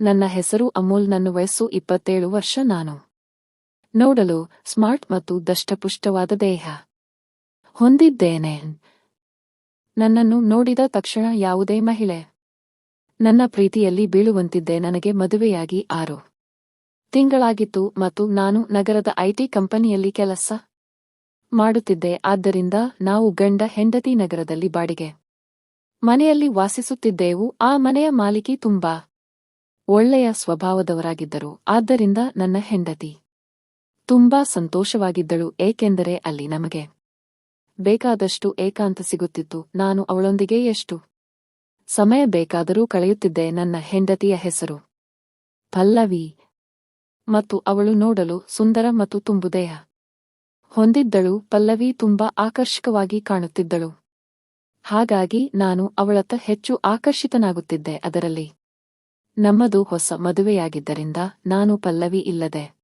ನನ್ನ ಹೆಸರು ಅಮೂಲ್, ನನ್ನ ವಯಸ್ಸು ಇಪ್ಪತ್ತೇಳು ವರ್ಷ ನಾನು. ನೋಡಲು ಸ್ಮಾರ್ಟ್ ಮತ್ತು ದಷ್ಟಪುಷ್ಟವಾದ ದೇಹ. ಹೊಂದಿದ್ದೇನೆ. ನನ್ನನ್ನು ನೋಡಿದ ತಕ್ಷಣ ಯಾವುದೇ ಮಹಿಳೆ. ನನ್ನ ಪ್ರೀತಿಯಲ್ಲಿ ಬೀಳುವಂತಿದ್ದೆ, ನನಗೆ ಮದುವೆಯಾಗಿ ಆರು ತಿಂಗಳಾಗಿತ್ತು ಮತ್ತು ನಾನು ನಗರದ ಐಟಿ ಕಂಪನಿಯಲ್ಲಿ ಕೆಲಸ ಮಾಡುತ್ತಿದ್ದೆ. ಆದ್ದರಿಂದ ನಾವು ಗಂಡ ಹೆಂಡತಿ ನಗರದಲ್ಲಿ ಬಾಡಿಗೆ ಮನೆಯಲ್ಲಿ ವಾಸಿಸುತ್ತಿದ್ದೆವು. ಆ ಮನೆಯ ಮಾಲಿಕಿ ತುಂಬಾ ಒಳ್ಳೆಯ ಸ್ವಭಾವದವರಾಗಿದ್ದರು. ಆದ್ದರಿಂದ ನನ್ನ ಹೆಂಡತಿ ತುಂಬಾ ಸಂತೋಷವಾಗಿದ್ದಳು, ಏಕೆಂದರೆ ಅಲ್ಲಿ ನಮಗೆ ಬೇಕಾದಷ್ಟು ಏಕಾಂತ ಸಿಗುತ್ತಿತ್ತು. ನಾನು ಅವಳೊಂದಿಗೆ ಎಷ್ಟು ಸಮಯ ಬೇಕಾದರೂ ಕಳೆಯುತ್ತಿದ್ದೆ. ನನ್ನ ಹೆಂಡತಿಯ ಹೆಸರು ಪಲ್ಲವಿ ಮತ್ತು ಅವಳು ನೋಡಲು ಸುಂದರ ಮತ್ತು ತುಂಬುದೇಹ ಹೊಂದಿದ್ದಳು. ಪಲ್ಲವಿ ತುಂಬಾ ಆಕರ್ಷಕವಾಗಿ ಕಾಣುತ್ತಿದ್ದಳು. ಹಾಗಾಗಿ ನಾನು ಅವಳತ್ತ ಹೆಚ್ಚು ಆಕರ್ಷಿತನಾಗುತ್ತಿದ್ದೆ. ಅದರಲ್ಲಿ ನಮ್ಮದು ಹೊಸ ಮದುವೆಯಾಗಿದ್ದರಿಂದ ನಾನು ಪಲ್ಲವಿ ಇಲ್ಲದೆ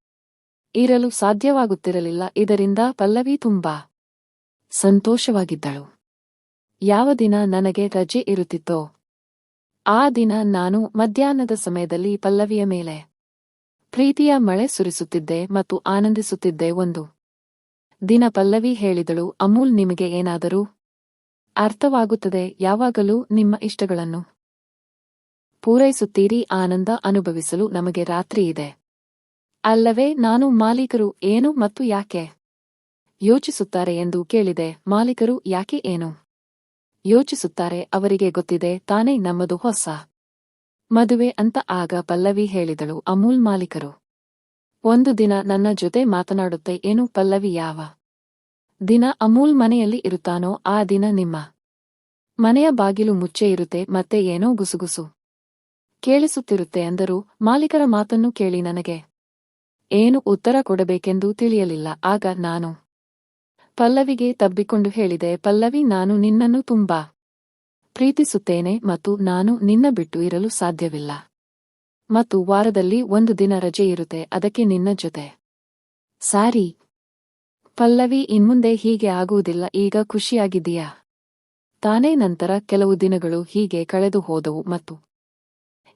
ಇರಲು ಸಾಧ್ಯವಾಗುತ್ತಿರಲಿಲ್ಲ. ಇದರಿಂದ ಪಲ್ಲವಿ ತುಂಬಾ ಸಂತೋಷವಾಗಿದ್ದಳು. ಯಾವ ದಿನ ನನಗೆ ರಜೆ ಇರುತ್ತಿತ್ತೋ, ಆ ದಿನ ನಾನು ಮಧ್ಯಾಹ್ನದ ಸಮಯದಲ್ಲಿ ಪಲ್ಲವಿಯ ಮೇಲೆ ಪ್ರೀತಿಯ ಮಳೆ ಸುರಿಸುತ್ತಿದ್ದೆ ಮತ್ತು ಆನಂದಿಸುತ್ತಿದ್ದೆ ಒಂದು ದಿನ ಪಲ್ಲವಿ ಹೇಳಿದಳು, ಅಮೂಲ್, ನಿಮಗೆ ಏನಾದರೂ ಅರ್ಥವಾಗುತ್ತದೆ? ಯಾವಾಗಲೂ ನಿಮ್ಮ ಇಷ್ಟಗಳನ್ನು ಪೂರೈಸುತ್ತೀರಿ ಆನಂದ ಅನುಭವಿಸಲು ನಮಗೆ ರಾತ್ರಿ ಇದೆ. ಅಲ್ಲವೇ ನಾನು ಮಾಲೀಕರು ಏನು ಮತ್ತು ಯಾಕೆ? ಯೋಚಿಸುತ್ತಾರೆ ಎಂದು ಕೇಳಿದೆ, ಮಾಲೀಕರು ಯಾಕೆ ಏನು? ಯೋಚಿಸುತ್ತಾರೆ, ಅವರಿಗೆ ಗೊತ್ತಿದೆ, ತಾನೇ ನಮ್ಮದು ಹೊಸ. ಮದುವೆ ಅಂತ ಆಗ ಪಲ್ಲವಿ ಹೇಳಿದಳು, ಅಮೂಲ್ ಮಾಲೀಕರು. ಒಂದು ದಿನ ನನ್ನ ಜೊತೆ ಮಾತನಾಡುತ್ತೆ, ಏನು ಪಲ್ಲವಿ ಯಾವ? ದಿನ ಅಮೂಲ್ ಮನೆಯಲ್ಲಿ ಇರುತ್ತಾನೋ, ಆ ದಿನ ನಿಮ್ಮ ಮನೆಯ ಬಾಗಿಲು ಮುಚ್ಚೆ ಇರುತ್ತೆ, ಮತ್ತೆ ಏನೋ ಗುಸುಗುಸು. ಕೇಳಿಸುತ್ತಿರುತ್ತೆ ಎಂದರು ಮಾಲೀಕರ ಮಾತನ್ನು ಕೇಳಿ ನನಗೆ ಏನು ಉತ್ತರ ಕೊಡಬೇಕೆಂದು ತಿಳಿಯಲಿಲ್ಲ. ಆಗ ನಾನು ಪಲ್ಲವಿಗೆ ತಬ್ಬಿಕೊಂಡು ಹೇಳಿದೆ, ಪಲ್ಲವಿ, ನಾನು ನಿನ್ನನ್ನು ತುಂಬಾ ಪ್ರೀತಿಸುತ್ತೇನೆ ಮತ್ತು ನಾನು ನಿನ್ನ ಬಿಟ್ಟು ಇರಲು ಸಾಧ್ಯವಿಲ್ಲ. ಮತ್ತು ವಾರದಲ್ಲಿ ಒಂದು ದಿನ ರಜೆ ಇರುತ್ತೆ, ಅದಕ್ಕೆ ನಿನ್ನ ಜೊತೆ ಸಾರಿ. ಪಲ್ಲವಿ, ಇನ್ಮುಂದೆ ಹೀಗೆ ಆಗುವುದಿಲ್ಲ, ಈಗ ಖುಷಿಯಾಗಿದ್ದೀಯಾ? ತಾನೇ ನಂತರ ಕೆಲವು ದಿನಗಳು ಹೀಗೆ ಕಳೆದು ಹೋದವು ಮತ್ತು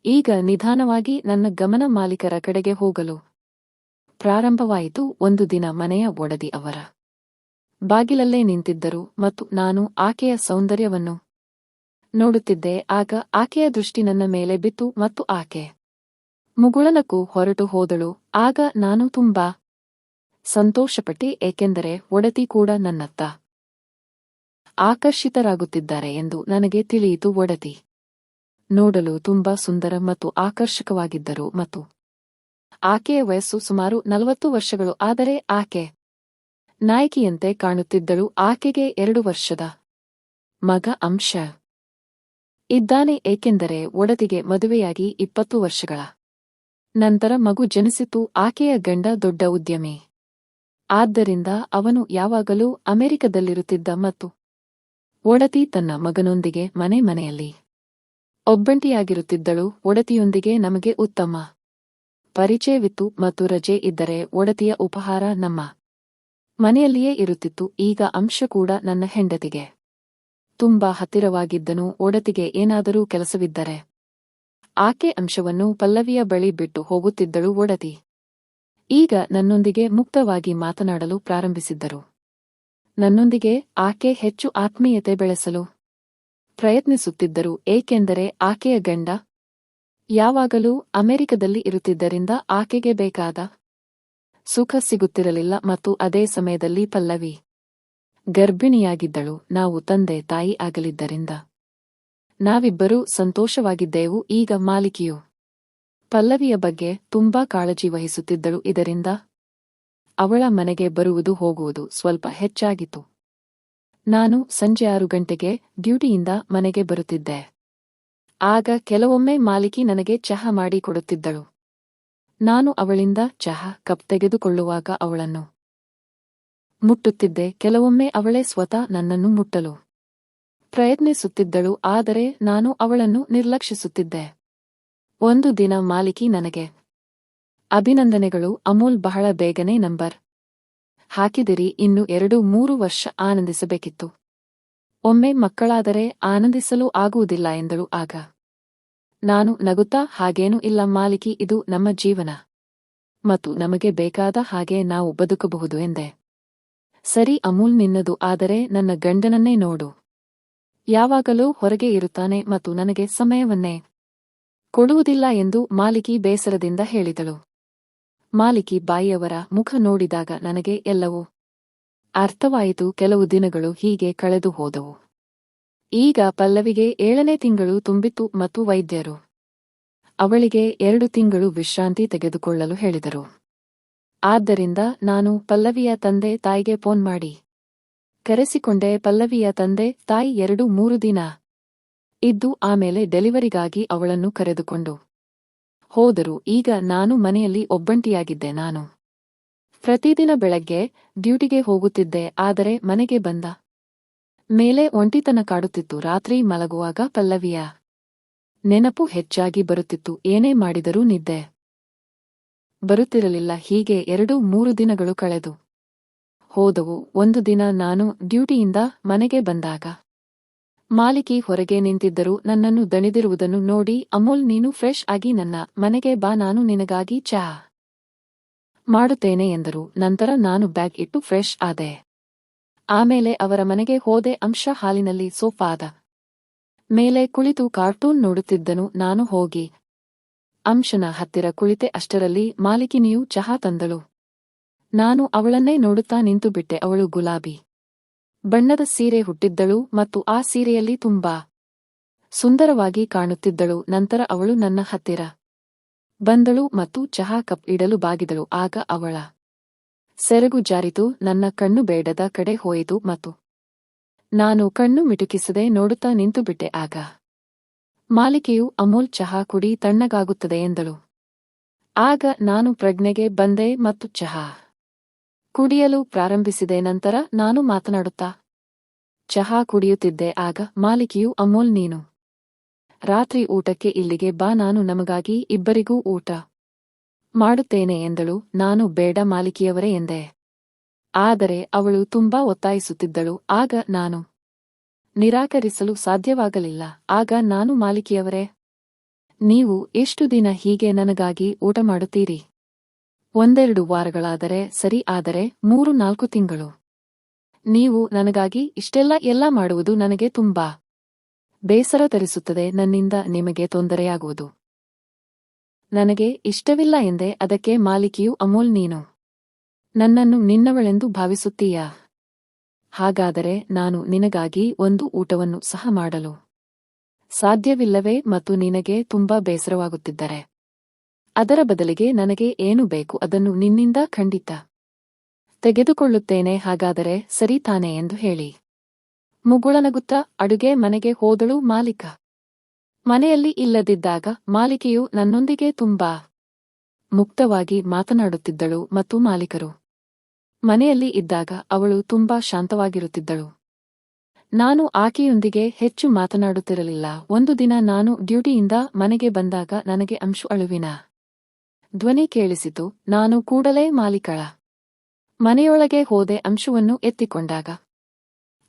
ಈಗ ನಿಧಾನವಾಗಿ ನನ್ನ ಗಮನ ಮಾಲೀಕರ ಕಡೆಗೆ ಹೋಗಲು. ಪ್ರಾರಂಭವಾಯಿತು, ಒಂದು ದಿನ ಮನೆಯ ಒಡದಿ ಅವರ. ಬಾಗಿಲಲ್ಲೇ ನಿಂತಿದ್ದರು ಮತ್ತು ನಾನು ಆಕೆಯ ಸೌಂದರ್ಯವನ್ನು ನೋಡುತ್ತಿದ್ದೆ, ಆಗ ಆಕೆಯ ದೃಷ್ಟಿ ನನ್ನ ಮೇಲೆ ಬಿತ್ತು ಮತ್ತು ಆಕೆ ಮುಗುಳನಕ್ಕೂ ಹೊರಟು ಹೋದಳು. ಆಗ ನಾನು ತುಂಬಾ ಸಂತೋಷಪಟ್ಟಿ, ಏಕೆಂದರೆ ಒಡತಿ ಕೂಡ ನನ್ನತ್ತ ಆಕರ್ಷಿತರಾಗುತ್ತಿದ್ದಾರೆ ಎಂದು ನನಗೆ ತಿಳಿಯಿತು ಒಡತಿ. ನೋಡಲು ತುಂಬಾ ಸುಂದರ ಮತ್ತು ಆಕರ್ಷಕವಾಗಿದ್ದರು ಮತ್ತು ಆಕೆಯ ವಯಸ್ಸು ಸುಮಾರು ನಲವತ್ತು ವರ್ಷಗಳು, ಆದರೆ ಆಕೆ ನಾಯಕಿಯಂತೆ ಕಾಣುತ್ತಿದ್ದಳು. ಆಕೆಗೆ ಎರಡು ವರ್ಷದ ಮಗ ಅಂಶ ಇದ್ದಾನೆ, ಏಕೆಂದರೆ ಒಡತಿಗೆ ಮದುವೆಯಾಗಿ ಇಪ್ಪತ್ತು ವರ್ಷಗಳ ನಂತರ ಮಗು ಜನಿಸಿತು. ಆಕೆಯ ಗಂಡ ದೊಡ್ಡ ಉದ್ಯಮಿ. ಆದ್ದರಿಂದ ಅವನು ಯಾವಾಗಲೂ ಅಮೆರಿಕದಲ್ಲಿರುತ್ತಿದ್ದ ಮತ್ತು ಒಡತಿ ತನ್ನ ಮಗನೊಂದಿಗೆ ಮನೆ ಮನೆಯಲ್ಲಿ ಒಬ್ಬಂಟಿಯಾಗಿರುತ್ತಿದ್ದಳು, ಒಡತಿಯೊಂದಿಗೆ ನಮಗೆ ಉತ್ತಮ ಪರಿಚಯವಿತ್ತು ಮತ್ತು ರಜೆ ಇದ್ದರೆ ಒಡತಿಯ ಉಪಹಾರ ನಮ್ಮ ಮನೆಯಲ್ಲಿಯೇ ಇರುತ್ತಿತ್ತು, ಈಗ ಅಂಶ ಕೂಡ ನನ್ನ ಹೆಂಡತಿಗೆ ತುಂಬಾ ಹತ್ತಿರವಾಗಿದ್ದನು, ಒಡತಿಗೆ ಏನಾದರೂ ಕೆಲಸವಿದ್ದರೆ ಆಕೆ ಅಂಶವನ್ನು ಪಲ್ಲವಿಯ ಬಳಿ ಬಿಟ್ಟು ಹೋಗುತ್ತಿದ್ದಳು ಒಡತಿ. ಈಗ ನನ್ನೊಂದಿಗೆ ಮುಕ್ತವಾಗಿ ಮಾತನಾಡಲು ಪ್ರಾರಂಭಿಸಿದ್ದರು. ನನ್ನೊಂದಿಗೆ ಆಕೆ ಹೆಚ್ಚು ಆತ್ಮೀಯತೆ ಬೆಳೆಸಲು ಪ್ರಯತ್ನಿಸುತ್ತಿದ್ದರು, ಏಕೆಂದರೆ ಆಕೆಯ ಗಂಡ ಯಾವಾಗಲೂ ಅಮೆರಿಕದಲ್ಲಿ ಇರುತ್ತಿದ್ದರಿಂದ ಆಕೆಗೆ ಬೇಕಾದ ಸುಖ ಸಿಗುತ್ತಿರಲಿಲ್ಲ ಮತ್ತು ಅದೇ ಸಮಯದಲ್ಲಿ ಪಲ್ಲವಿ ಗರ್ಭಿಣಿಯಾಗಿದ್ದಳು. ನಾವು ತಂದೆ, ತಾಯಿ ಆಗಲಿದ್ದರಿಂದ ನಾವಿಬ್ಬರೂ ಸಂತೋಷವಾಗಿದ್ದೆವು. ಈಗ ಮಾಲಿಕಿಯು ಪಲ್ಲವಿಯ ಬಗ್ಗೆ ತುಂಬಾ ಕಾಳಜಿ ವಹಿಸುತ್ತಿದ್ದಳು, ಇದರಿಂದ ಅವಳ ಮನೆಗೆ ಬರುವುದು ಹೋಗುವುದು ಸ್ವಲ್ಪ ಹೆಚ್ಚಾಗಿತ್ತು. ನಾನು ಸಂಜೆ ಆರು ಗಂಟೆಗೆ ಡ್ಯೂಟಿಯಿಂದ ಮನೆಗೆ ಬರುತ್ತಿದ್ದೆ. ಆಗ ಕೆಲವೊಮ್ಮೆ ಮಾಲಿಕಿ ನನಗೆ ಚಹಾ ಮಾಡಿ ಕೊಡುತ್ತಿದ್ದಳು. ನಾನು ಅವಳಿಂದ ಚಹಾ ಕಪ್ ತೆಗೆದುಕೊಳ್ಳುವಾಗ ಅವಳನ್ನು ಮುಟ್ಟುತ್ತಿದ್ದೆ. ಕೆಲವೊಮ್ಮೆ ಅವಳೇ ಸ್ವತಃ ನನ್ನನ್ನು ಮುಟ್ಟಲು ಪ್ರಯತ್ನಿಸುತ್ತಿದ್ದಳು, ಆದರೆ ನಾನು ಅವಳನ್ನು ನಿರ್ಲಕ್ಷಿಸುತ್ತಿದ್ದೆ. ಒಂದು ದಿನ ಮಾಲಿಕಿ ನನಗೆ ಅಭಿನಂದನೆಗಳು. ಅಮೂಲ್ ಬಹಳ ಬೇಗನೆ ನಂಬರ್ ಹಾಕಿದಿರಿ, ಇನ್ನು ಎರಡು ಮೂರು ವರ್ಷ ಆನಂದಿಸಬೇಕಿತ್ತು. ಒಮ್ಮೆ ಮಕ್ಕಳಾದರೆ ಆನಂದಿಸಲು ಆಗುವುದಿಲ್ಲ ಎಂದಳು ಆಗ. ನಾನು ನಗುತ್ತಾ, ಹಾಗೇನೂ ಇಲ್ಲ ಮಾಲಿಕಿ, ಇದು ನಮ್ಮ ಜೀವನ. ಮತ್ತು ನಮಗೆ ಬೇಕಾದ ಹಾಗೆ ನಾವು ಬದುಕಬಹುದು ಎಂದೆ. ಸರಿ, ಅಮೂಲ್ ನಿನ್ನದು, ಆದರೆ ನನ್ನ ಗಂಡನನ್ನೇ ನೋಡು. ಯಾವಾಗಲೂ ಹೊರಗೆ ಇರುತ್ತಾನೆ ಮತ್ತು ನನಗೆ ಸಮಯವನ್ನೇ ಕೊಡುವುದಿಲ್ಲ ಎಂದು ಮಾಲಿಕಿ ಬೇಸರದಿಂದ ಹೇಳಿದಳು. ಮಾಲಿಕಿ ಬಾಯಿಯವರ ಮುಖ ನೋಡಿದಾಗ ನನಗೆ ಎಲ್ಲವೂ ಅರ್ಥವಾಯಿತು. ಕೆಲವು ದಿನಗಳು ಹೀಗೆ ಕಳೆದು ಹೋದವು. ಈಗ ಪಲ್ಲವಿಗೆ ಏಳನೇ ತಿಂಗಳು ತುಂಬಿತು ಮತ್ತು ವೈದ್ಯರು ಅವಳಿಗೆ ಎರಡು ತಿಂಗಳು ವಿಶ್ರಾಂತಿ ತೆಗೆದುಕೊಳ್ಳಲು ಹೇಳಿದರು. ಆದ್ದರಿಂದ ನಾನು ಪಲ್ಲವಿಯ ತಂದೆ ತಾಯಿಗೆ ಫೋನ್ ಮಾಡಿ. ಕರೆಸಿಕೊಂಡೆ, ಪಲ್ಲವಿಯ ತಂದೆ ತಾಯಿ ಎರಡು ಮೂರು ದಿನ ಇದ್ದು ಆಮೇಲೆ ಡೆಲಿವರಿಗಾಗಿ ಅವಳನ್ನು ಕರೆದುಕೊಂಡು ಹೋದರು ಈಗ ನಾನು ಮನೆಯಲ್ಲಿ ಒಬ್ಬಂಟಿಯಾಗಿದ್ದೆ ನಾನು. ಪ್ರತಿದಿನ ಬೆಳಗ್ಗೆ ಡ್ಯೂಟಿಗೆ ಹೋಗುತ್ತಿದ್ದೆ, ಆದರೆ ಮನೆಗೆ ಬಂದ ಮೇಲೆ ಒಂಟಿತನ ಕಾಡುತ್ತಿತ್ತು. ರಾತ್ರಿ ಮಲಗುವಾಗ ಪಲ್ಲವಿಯ ನೆನಪು ಹೆಚ್ಚಾಗಿ ಬರುತ್ತಿತ್ತು. ಏನೇ ಮಾಡಿದರೂ ನಿದ್ದೆ ಬರುತ್ತಿರಲಿಲ್ಲ. ಹೀಗೆ ಎರಡು ಮೂರು ದಿನಗಳು ಕಳೆದು ಹೋದವು. ಒಂದು ದಿನ ನಾನು ಡ್ಯೂಟಿಯಿಂದ ಮನೆಗೆ ಬಂದಾಗ ಮಾಲಿಕಿ ಹೊರಗೆ ನಿಂತಿದ್ದರು ನನ್ನನ್ನು ದಣಿದಿರುವುದನ್ನು ನೋಡಿ, ಅಮೋಲ್, ನೀನು ಫ್ರೆಶ್ ಆಗಿ ನನ್ನ ಮನೆಗೆ ಬಾ, ನಾನು ನಿನಗಾಗಿ ಚಹಾ ಮಾಡುತ್ತೇನೆ ಎಂದರು. ನಂತರ ನಾನು ಬ್ಯಾಗ್ ಇಟ್ಟು ಫ್ರೆಶ್ ಆದೆ. ಆಮೇಲೆ ಅವರ ಮನೆಗೆ ಹೋದೆ. ಅಂಶ ಹಾಲಿನಲ್ಲಿ ಸೋಫಾದ ಮೇಲೆ ಕುಳಿತು ಕಾರ್ಟೂನ್ ನೋಡುತ್ತಿದ್ದನು. ನಾನು ಹೋಗಿ ಅಂಶನ ಹತ್ತಿರ ಕುಳಿತೆ. ಅಷ್ಟರಲ್ಲಿ ಮಾಲಿಕಿನಿಯು ಚಹಾ ತಂದಳು. ನಾನು ಅವಳನ್ನೇ ನೋಡುತ್ತಾ ನಿಂತುಬಿಟ್ಟೆ. ಅವಳು ಗುಲಾಬಿ. ಬಣ್ಣದ ಸೀರೆ ಹುಟ್ಟಿದ್ದಳು ಮತ್ತು ಆ ಸೀರೆಯಲ್ಲಿ ತುಂಬಾ ಸುಂದರವಾಗಿ ಕಾಣುತ್ತಿದ್ದಳು. ನಂತರ ಅವಳು ನನ್ನ ಹತ್ತಿರ ಬಂದಳು ಮತ್ತು ಚಹಾ ಕಪ್ ಇಡಲು ಬಾಗಿದಳು. ಆಗ ಅವಳ ಸೆರಗು ಜಾರಿತು, ನನ್ನ ಕಣ್ಣು ಬೇಡದ ಕಡೆ ಹೋಯಿತು ಮತ್ತು ನಾನು ಕಣ್ಣು ಮಿಟುಕಿಸದೆ ನೋಡುತ್ತಾ ನಿಂತುಬಿಟ್ಟೆ ಆಗ ಮಾಲಿಕೆಯು, ಅಮೂಲ್, ಚಹಾ ಕುಡಿ, ತಣ್ಣಗಾಗುತ್ತದೆ ಎಂದಳು. ಆಗ ನಾನು ಪ್ರಜ್ಞೆಗೆ ಬಂದೆ ಮತ್ತು ಚಹಾ ಕುಡಿಯಲು ಪ್ರಾರಂಭಿಸಿದೆ ನಂತರ ನಾನು ಮಾತನಾಡುತ್ತಾ, ಚಹಾ ಕುಡಿಯುತ್ತಿದ್ದೆ, ಆಗ ಮಾಲಿಕಿಯು ಅಮೋಲ್ ನೀನು. ರಾತ್ರಿ ಊಟಕ್ಕೆ ಇಲ್ಲಿಗೆ ಬಾ, ನಾನು ನಮಗಾಗಿ ಇಬ್ಬರಿಗೂ ಊಟ ಮಾಡುತ್ತೇನೆ ಎಂದಳು. ನಾನು ಬೇಡ ಮಾಲಿಕಿಯವರೇ ಎಂದೆ. ಆದರೆ ಅವಳು ತುಂಬಾ ಒತ್ತಾಯಿಸುತ್ತಿದ್ದಳು. ಆಗ ನಾನು ನಿರಾಕರಿಸಲು ಸಾಧ್ಯವಾಗಲಿಲ್ಲ. ಆಗ ನಾನು ಮಾಲಿಕಿಯವರೇ, ನೀವು ಎಷ್ಟು ದಿನ ಹೀಗೆ ನನಗಾಗಿ ಊಟ ಮಾಡುತ್ತೀರಿ? ಒಂದೆರಡು ವಾರಗಳಾದರೆ ಸರಿ, ಆದರೆ ಮೂರು, ನಾಲ್ಕು ತಿಂಗಳು. ನೀವು ನನಗಾಗಿ ಇಷ್ಟೆಲ್ಲ ಎಲ್ಲ ಮಾಡುವುದು ನನಗೆ ತುಂಬಾ ಬೇಸರ ತರಿಸುತ್ತದೆ, ನನ್ನಿಂದ ನಿಮಗೆ ತೊಂದರೆಯಾಗುವುದು. ನನಗೆ ಇಷ್ಟವಿಲ್ಲ ಎಂದೇ, ಅದಕ್ಕೆ ಮಾಲಿಕಿಯು ಅಮೂಲ್ ನೀನು. ನನ್ನನ್ನು ನಿನ್ನವಳೆಂದು ಭಾವಿಸುತ್ತೀಯಾ. ಹಾಗಾದರೆ ನಾನು ನಿನಗಾಗಿ ಒಂದು ಊಟವನ್ನು ಸಹ ಮಾಡಲು ಸಾಧ್ಯವಿಲ್ಲವೇ ಮತ್ತು ನಿನಗೆ ತುಂಬಾ ಬೇಸರವಾಗುತ್ತಿದ್ದರೆ. ಅದರ ಬದಲಿಗೆ ನನಗೆ ಏನು ಬೇಕು ಅದನ್ನು ನಿನ್ನಿಂದ ಖಂಡಿತ ತೆಗೆದುಕೊಳ್ಳುತ್ತೇನೆ, ಹಾಗಾದರೆ ಸರಿ ತಾನೆ ಎಂದು ಹೇಳಿ. ಮುಗುಳನಗುತ್ತ ಅಡುಗೆ ಮನೆಗೆ ಹೋದಳು ಮಾಲೀಕ. ಮನೆಯಲ್ಲಿ ಇಲ್ಲದಿದ್ದಾಗ ಮಾಲಿಕೆಯು ನನ್ನೊಂದಿಗೆ ತುಂಬಾ ಮುಕ್ತವಾಗಿ ಮಾತನಾಡುತ್ತಿದ್ದಳು ಮತ್ತು ಮಾಲೀಕರು ಮನೆಯಲ್ಲಿ ಇದ್ದಾಗ ಅವಳು ತುಂಬಾ ಶಾಂತವಾಗಿರುತ್ತಿದ್ದಳು. ನಾನು ಆಕೆಯೊಂದಿಗೆ ಹೆಚ್ಚು ಮಾತನಾಡುತ್ತಿರಲಿಲ್ಲ. ಒಂದು ದಿನ ನಾನು ಡ್ಯೂಟಿಯಿಂದ ಮನೆಗೆ ಬಂದಾಗ ನನಗೆ ಅಂಶು ಅಳುವಿನ ಧ್ವನಿ ಕೇಳಿಸಿತು, ನಾನು ಕೂಡಲೇ ಮಾಲೀಕಳ. ಮನೆಯೊಳಗೆ ಹೋದೆ ಅಂಶುವನ್ನು ಎತ್ತಿಕೊಂಡಾಗ.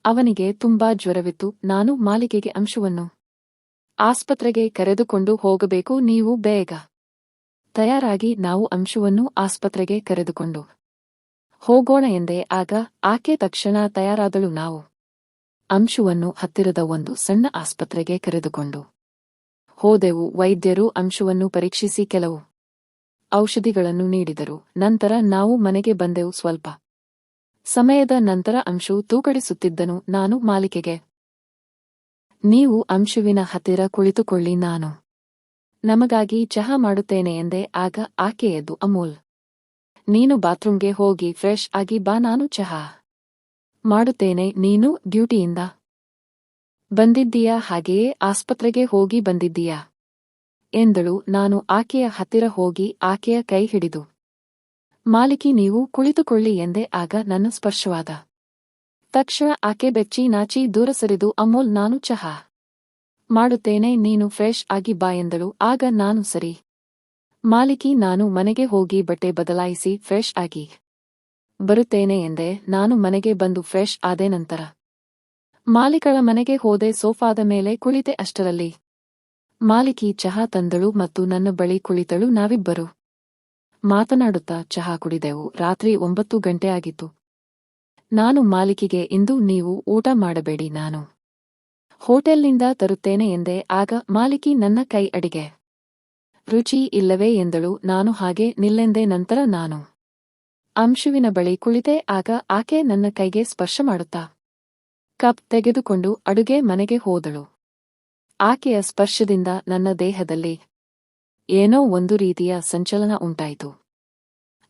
ಅವನಿಗೆ ತುಂಬಾ ಜ್ವರವಿತ್ತು, ನಾನು ಮಾಲಿಕೆಗೆ ಅಂಶುವನ್ನು ಆಸ್ಪತ್ರೆಗೆ ಕರೆದುಕೊಂಡು ಹೋಗಬೇಕು, ನೀವು ಬೇಗ ತಯಾರಾಗಿ ನಾವು ಅಂಶುವನ್ನು ಆಸ್ಪತ್ರೆಗೆ ಕರೆದುಕೊಂಡು ಹೋಗೋಣ ಎಂದೇ. ಆಗ ಆಕೆ ತಕ್ಷಣ ತಯಾರಾದಳು, ನಾವು ಅಂಶುವನ್ನು ಹತ್ತಿರದ ಒಂದು ಸಣ್ಣ ಆಸ್ಪತ್ರೆಗೆ ಕರೆದುಕೊಂಡು ಹೋದೆವು, ವೈದ್ಯರು ಅಂಶುವನ್ನು ಪರೀಕ್ಷಿಸಿ, ಕೆಲವು ಔಷಧಿಗಳನ್ನು ನೀಡಿದರು. ನಂತರ ನಾವು ಮನೆಗೆ ಬಂದೆವು ಸ್ವಲ್ಪ ಸಮಯದ ನಂತರ ಅಂಶು ತೂಕಡಿಸುತ್ತಿದ್ದನು, ನಾನು ಮಾಲಿಕೆಗೆ, ನೀವು ಅಂಶುವಿನ ಹತ್ತಿರ ಕುಳಿತುಕೊಳ್ಳಿ ನಾನು ನಮಗಾಗಿ ಚಹಾ ಮಾಡುತ್ತೇನೆ ಎಂದೆ, ಆಗ ಆಕೆಯದ್ದು ಅಮೂಲ್, ನೀನು ಬಾತ್ರೂಮ್ಗೆ ಹೋಗಿ ಫ್ರೆಶ್ ಆಗಿ ಬಾ, ನಾನು ಚಹಾ ಮಾಡುತ್ತೇನೆ, ನೀನು ಡ್ಯೂಟಿಯಿಂದ ಬಂದಿದ್ದೀಯಾ, ಹಾಗೆಯೇ ಆಸ್ಪತ್ರೆಗೆ ಹೋಗಿ ಬಂದಿದ್ದೀಯಾ? ಎಂದಳು, ನಾನು ಆಕೆಯ ಹತ್ತಿರ ಹೋಗಿ ಆಕೆಯ ಕೈ ಹಿಡಿದು. ಮಾಲಿಕಿ, ನೀವು ಕುಳಿತುಕೊಳ್ಳಿ ಎಂದೆ, ಆಗ ನನ್ನ ಸ್ಪರ್ಶವಾದ. ತಕ್ಷಣ ಆಕೆ ಬೆಚ್ಚಿ ನಾಚಿ ದೂರ ಸರಿದು, ಅಮೋಲ್, ನಾನು ಚಹಾ ಮಾಡುತ್ತೇನೆ, ನೀನು ಫ್ರೆಶ್ ಆಗಿ ಬಾ ಎಂದಳು. ಆಗ, ನಾನು ಸರಿ. ಮಾಲಿಕಿ, ನಾನು ಮನೆಗೆ ಹೋಗಿ ಬಟ್ಟೆ ಬದಲಾಯಿಸಿ ಫ್ರೆಶ್ ಆಗಿ ಬರುತ್ತೇನೆ ಎಂದೆ, ನಾನು ಮನೆಗೆ ಬಂದು ಫ್ರೆಶ್ ಆದೆ ನಂತರ. ಮಾಲಿಕಳ ಮನೆಗೆ ಹೋದೆ, ಸೋಫಾದ ಮೇಲೆ ಕುಳಿತೆ ಅಷ್ಟರಲ್ಲಿ. ಮಾಲಿಕಿ ಚಹಾ ತಂದಳು ಮತ್ತು ನನ್ನ ಬಳಿ ಕುಳಿತಳು ನಾವಿಬ್ಬರು. ಮಾತನಾಡುತ್ತಾ ಚಹಾ ಕುಡಿದೆವು. ರಾತ್ರಿ ಒಂಬತ್ತು ಗಂಟೆ ಆಗಿತ್ತು. ನಾನು ಮಾಲಿಕಿಗೆ, ಇಂದು ನೀವು ಊಟ ಮಾಡಬೇಡಿ ನಾನು. ಹೋಟೆಲ್ನಿಂದ ತರುತ್ತೇನೆ ಎಂದೆ. ಆಗ ಮಾಲಿಕಿ ನನ್ನ ಕೈ ಅಡಿಗೆ. ರುಚಿ ಇಲ್ಲವೇ ಎಂದಳು. ನಾನು ಹಾಗೆ ನಿಲ್ಲೆಂದೆ ನಂತರ ನಾನು ಅಂಶುವಿನ ಬಳಿ ಕುಳಿತೆ. ಆಗ ಆಕೆ ನನ್ನ ಕೈಗೆ ಸ್ಪರ್ಶ ಮಾಡುತ್ತಾ ಕಪ್ ತೆಗೆದುಕೊಂಡು ಅಡುಗೆ ಮನೆಗೆ ಹೋದಳು. ಆಕೆಯ ಸ್ಪರ್ಶದಿಂದ ನನ್ನ ದೇಹದಲ್ಲಿ ಏನೋ ಒಂದು ರೀತಿಯ ಸಂಚಲನ ಉಂಟಾಯಿತು.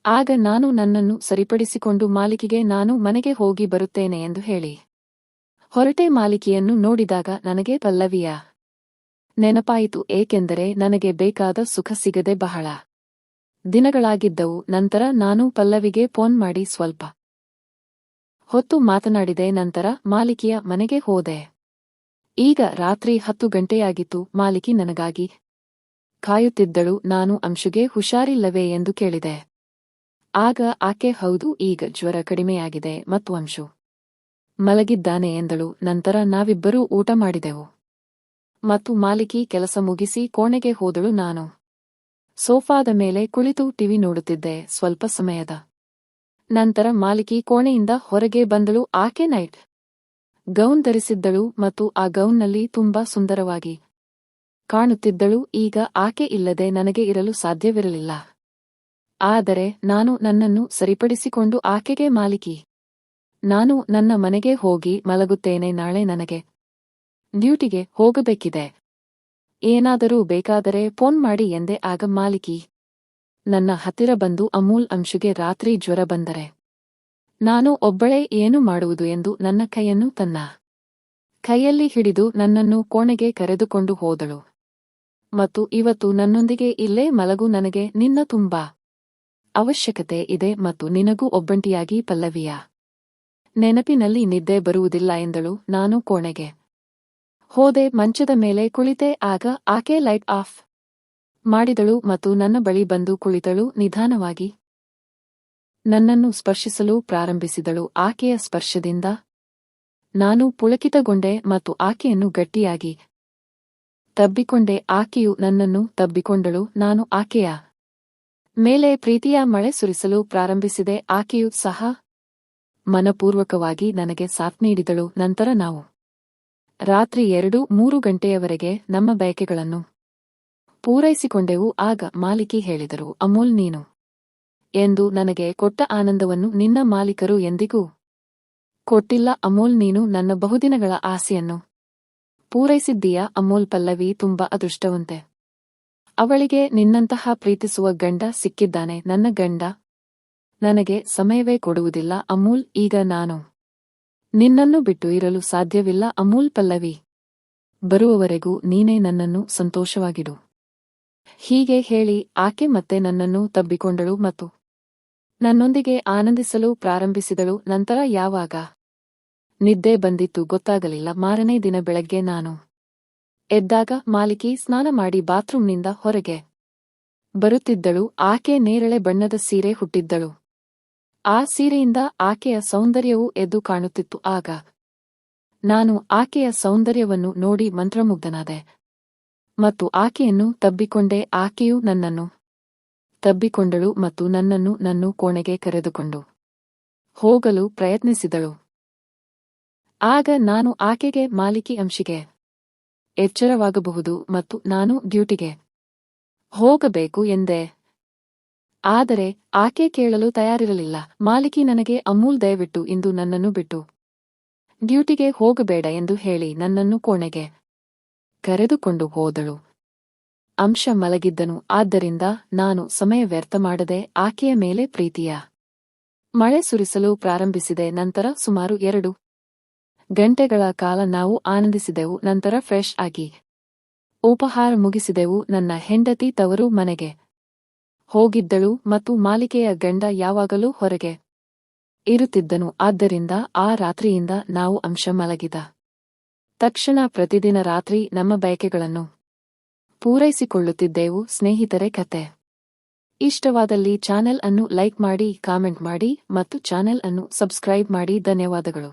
ಆಗ ನಾನು ನನ್ನನ್ನು ಸರಿಪಡಿಸಿಕೊಂಡು ಮಾಲಿಕಿಗೆ ನಾನು ಮನೆಗೆ ಹೋಗಿ ಬರುತ್ತೇನೆ ಎಂದು ಹೇಳಿ. ಹೊರಟೆ ಮಾಲಿಕಿಯನ್ನು ನೋಡಿದಾಗ ನನಗೆ ಪಲ್ಲವಿಯ ನೆನಪಾಯಿತು, ಏಕೆಂದರೆ ನನಗೆ ಬೇಕಾದ ಸುಖ ಸಿಗದೆ ಬಹಳ ದಿನಗಳಾಗಿದ್ದವು. ನಂತರ ನಾನು ಪಲ್ಲವಿಗೆ ಫೋನ್ ಮಾಡಿ ಸ್ವಲ್ಪ ಹೊತ್ತು ಮಾತನಾಡಿದೆ. ನಂತರ ಮಾಲಿಕಿಯ ಮನೆಗೆ ಹೋದೆ. ಈಗ ರಾತ್ರಿ ಹತ್ತು ಗಂಟೆಯಾಗಿತ್ತು, ಮಾಲಿಕಿ ನನಗಾಗಿ ಕಾಯುತ್ತಿದ್ದಳು, ನಾನು ಅಂಶುಗೆ ಹುಷಾರಿಲ್ಲವೇ ಎಂದು ಕೇಳಿದೆ. ಆಗ ಆಕೆ, ಹೌದು, ಈಗ ಜ್ವರ ಕಡಿಮೆಯಾಗಿದೆ ಮತ್ತು ಅಂಶು ಮಲಗಿದ್ದಾನೆ ಎಂದಳು, ನಂತರ ನಾವಿಬ್ಬರೂ ಊಟ ಮಾಡಿದೆವು. ಮತ್ತು ಮಾಲಿಕಿ ಕೆಲಸ ಮುಗಿಸಿ ಕೋಣೆಗೆ ಹೋದಳು ನಾನು. ಸೋಫಾದ ಮೇಲೆ ಕುಳಿತು ಟಿವಿ ನೋಡುತ್ತಿದ್ದೆ, ಸ್ವಲ್ಪ ಸಮಯದ ನಂತರ ಮಾಲಿಕಿ ಕೋಣೆಯಿಂದ ಹೊರಗೆ ಬಂದಳು, ಆಕೆ ನೈಟ್ ಗೌನ್ ಧರಿಸಿದ್ದಳು ಮತ್ತು ಆ ಗೌನ್ನಲ್ಲಿ ತುಂಬಾ ಸುಂದರವಾಗಿ ಕಾಣುತ್ತಿದ್ದಳು. ಈಗ ಆಕೆ ಇಲ್ಲದೆ ನನಗೆ ಇರಲು ಸಾಧ್ಯವಿರಲಿಲ್ಲ. ಆದರೆ ನಾನು ನನ್ನನ್ನು ಸರಿಪಡಿಸಿಕೊಂಡು ಆಕೆಗೆ ಮಾಲಿಕಿ. ನಾನು ನನ್ನ ಮನೆಗೆ ಹೋಗಿ ಮಲಗುತ್ತೇನೆ, ನಾಳೆ ನನಗೆ ಡ್ಯೂಟಿಗೆ ಹೋಗಬೇಕಿದೆ. ಏನಾದರೂ ಬೇಕಾದರೆ ಫೋನ್ ಮಾಡಿ ಎಂದೆ ಆಗ ಮಾಲಿಕಿ ನನ್ನ ಹತ್ತಿರ ಬಂದು ಅಮೂಲ್ ಅಂಶುಗೆ ರಾತ್ರಿ ಜ್ವರ ಬಂದರೆ ನಾನು ಒಬ್ಬಳೇ ಏನು ಮಾಡುವುದು ಎಂದು ನನ್ನ ಕೈಯನ್ನು ತನ್ನ ಕೈಯಲ್ಲಿ ಹಿಡಿದು ನನ್ನನ್ನು ಕೋಣೆಗೆ ಕರೆದುಕೊಂಡು ಹೋದಳು. ಮತ್ತು ಇವತ್ತು ನನ್ನೊಂದಿಗೆ ಇಲ್ಲೇ ಮಲಗು ನನಗೆ ನಿನ್ನ ತುಂಬಾ ಅವಶ್ಯಕತೆ ಇದೆ ಮತ್ತು ನಿನಗೂ ಒಬ್ಬಂಟಿಯಾಗಿ ಪಲ್ಲವಿಯ ನೆನಪಿನಲ್ಲಿ ನಿದ್ದೆ ಬರುವುದಿಲ್ಲ ಎಂದಳು. ನಾನು ಕೋಣೆಗೆ ಹೋದೆ, ಮಂಚದ ಮೇಲೆ ಕುಳಿತೆ, ಆಗ ಆಕೆ ಲೈಟ್ ಆಫ್ ಮಾಡಿದಳು ಮತ್ತು ನನ್ನ ಬಳಿ ಬಂದು ಕುಳಿತಳು. ನಿಧಾನವಾಗಿ ನನ್ನನ್ನು ಸ್ಪರ್ಶಿಸಲು ಪ್ರಾರಂಭಿಸಿದಳು. ಆಕೆಯ ಸ್ಪರ್ಶದಿಂದ ನಾನು ಪುಳಕಿತಗೊಂಡೆ ಮತ್ತು ಆಕೆಯನ್ನು ಗಟ್ಟಿಯಾಗಿ ತಬ್ಬಿಕೊಂಡೆ. ಆಕೆಯು ನನ್ನನ್ನು ತಬ್ಬಿಕೊಂಡಳು. ನಾನು ಆಕೆಯ ಮೇಲೆ ಪ್ರೀತಿಯ ಮಳೆ ಸುರಿಸಲು ಪ್ರಾರಂಭಿಸಿದೆ. ಆಕೆಯು ಸಹ ಮನಪೂರ್ವಕವಾಗಿ ನನಗೆ ಸಾಥ್ ನೀಡಿದಳು. ನಂತರ ನಾವು ರಾತ್ರಿ ಎರಡು ಮೂರು ಗಂಟೆಯವರೆಗೆ ನಮ್ಮ ಬಯಕೆಗಳನ್ನು ಪೂರೈಸಿಕೊಂಡೆವು. ಆಗ ಮಾಲಿಕಿ ಹೇಳಿದರು, ಅಮೂಲ್, ನೀನು ಎಂದು ನನಗೆ ಕೊಟ್ಟ ಆನಂದವನ್ನು ನಿನ್ನ ಮಾಲೀಕರು ಎಂದಿಗೂ ಕೊಟ್ಟಿಲ್ಲ. ಅಮೋಲ್, ನೀನು ನನ್ನ ಬಹುದಿನಗಳ ಆಸೆಯನ್ನು ಪೂರೈಸಿದ್ದೀಯ? ಅಮೋಲ್, ಪಲ್ಲವಿ, ತುಂಬಾ ಅದೃಷ್ಟವಂತೆ. ಅವಳಿಗೆ ನಿನ್ನಂತಹ ಪ್ರೀತಿಸುವ ಗಂಡ ಸಿಕ್ಕಿದ್ದಾನೆ. ನನ್ನ ಗಂಡ ನನಗೆ ಸಮಯವೇ ಕೊಡುವುದಿಲ್ಲ. ಅಮೂಲ್, ಈಗ ನಾನು ನಿನ್ನನ್ನು ಬಿಟ್ಟು ಇರಲು ಸಾಧ್ಯವಿಲ್ಲ. ಅಮೂಲ್, ಪಲ್ಲವಿ, ಬರುವವರೆಗೂ ನೀನೇ ನನ್ನನ್ನು ಸಂತೋಷವಾಗಿಡು. ಹೀಗೆ ಹೇಳಿ ಆಕೆ ಮತ್ತೆ ನನ್ನನ್ನು ತಬ್ಬಿಕೊಂಡಳು ಮತ್ತು ನನ್ನೊಂದಿಗೆ ಆನಂದಿಸಲು ಪ್ರಾರಂಭಿಸಿದಳು, ನಂತರ ಯಾವಾಗ? ನಿದ್ದೆ ಬಂದಿತ್ತು, ಗೊತ್ತಾಗಲಿಲ್ಲ, ಮಾರನೇ ದಿನ ಬೆಳಗ್ಗೆ ನಾನು ಎದ್ದಾಗ ಮಾಲಿಕಿ ಸ್ನಾನ ಮಾಡಿ ಬಾತ್ರೂಮ್ನಿಂದ ಹೊರಗೆ ಬರುತ್ತಿದ್ದಳು, ಆಕೆ ನೇರಳೆ ಬಣ್ಣದ ಸೀರೆ ಹುಟ್ಟಿದ್ದಳು. ಆ ಸೀರೆಯಿಂದ ಆಕೆಯ ಸೌಂದರ್ಯವು ಎದ್ದು ಕಾಣುತ್ತಿತ್ತು, ಆಗ ನಾನು ಆಕೆಯ ಸೌಂದರ್ಯವನ್ನು ನೋಡಿ ಮಂತ್ರಮುಗ್ಧನಾದೆ ಮತ್ತು ಆಕೆಯನ್ನು ತಬ್ಬಿಕೊಂಡೆ, ಆಕೆಯು ನನ್ನನ್ನು ತಬ್ಬಿಕೊಂಡಳು ಮತ್ತು ನನ್ನನ್ನು ನನ್ನ ಕೋಣೆಗೆ ಕರೆದುಕೊಂಡು ಹೋಗಲು ಪ್ರಯತ್ನಿಸಿದಳು. ಆಗ ನಾನು ಆಕೆಗೆ, ಮಾಲಿಕಿ ಅಂಶಿಗೆ ಎಚ್ಚರವಾಗಬಹುದು ಮತ್ತು ನಾನು ಡ್ಯೂಟಿಗೆ ಹೋಗಬೇಕು ಎಂದೆ. ಆದರೆ ಆಕೆ ಕೇಳಲು ತಯಾರಿರಲಿಲ್ಲ. ಮಾಲಿಕಿ, ನನಗೆ ಅಮೂಲ್ ದಯವಿಟ್ಟು ಇಂದು ನನ್ನನ್ನು ಬಿಟ್ಟು ಡ್ಯೂಟಿಗೆ ಹೋಗಬೇಡ ಎಂದು ಹೇಳಿ ನನ್ನನ್ನು ಕೋಣೆಗೆ ಕರೆದುಕೊಂಡು ಹೋದಳು. ಅಂಶ ಮಲಗಿದ್ದನು. ಆದ್ದರಿಂದ ನಾನು ಸಮಯ ವ್ಯರ್ಥ ಮಾಡದೆ ಆಕೆಯ ಮೇಲೆ ಪ್ರೀತಿಯ ಮಳೆ ಸುರಿಸಲು ಪ್ರಾರಂಭಿಸಿದೆ. ನಂತರ ಸುಮಾರು ಎರಡು ಗಂಟೆಗಳ ಕಾಲ ನಾವು ಆನಂದಿಸಿದೆವು. ನಂತರ ಫ್ರೆಶ್ ಆಗಿ ಉಪಹಾರ ಮುಗಿಸಿದೆವು. ನನ್ನ ಹೆಂಡತಿ ತವರು ಮನೆಗೆ ಹೋಗಿದ್ದಳು ಮತ್ತು ಮಾಲಿಕೆಯ ಗಂಡ ಯಾವಾಗಲೂ ಹೊರಗೆ ಇರುತ್ತಿದ್ದನು. ಆದ್ದರಿಂದ ಆ ರಾತ್ರಿಯಿಂದ ನಾವು ಅಂಶ ಮಲಗಿದ ತಕ್ಷಣ ಪ್ರತಿದಿನ ರಾತ್ರಿ ನಮ್ಮ ಬಯಕೆಗಳನ್ನು ಪೂರೈಸಿಕೊಳ್ಳುತ್ತಿದ್ದೆವು ಸ್ನೇಹಿತರೆ ಕತೆ. ಇಷ್ಟವಾದಲ್ಲಿ ಚಾನೆಲ್ ಅನ್ನು ಲೈಕ್ ಮಾಡಿ, ಕಾಮೆಂಟ್ ಮಾಡಿ ಮತ್ತು ಚಾನೆಲ್ ಅನ್ನು ಸಬ್ಸ್ಕ್ರೈಬ್ ಮಾಡಿ. ಧನ್ಯವಾದಗಳು.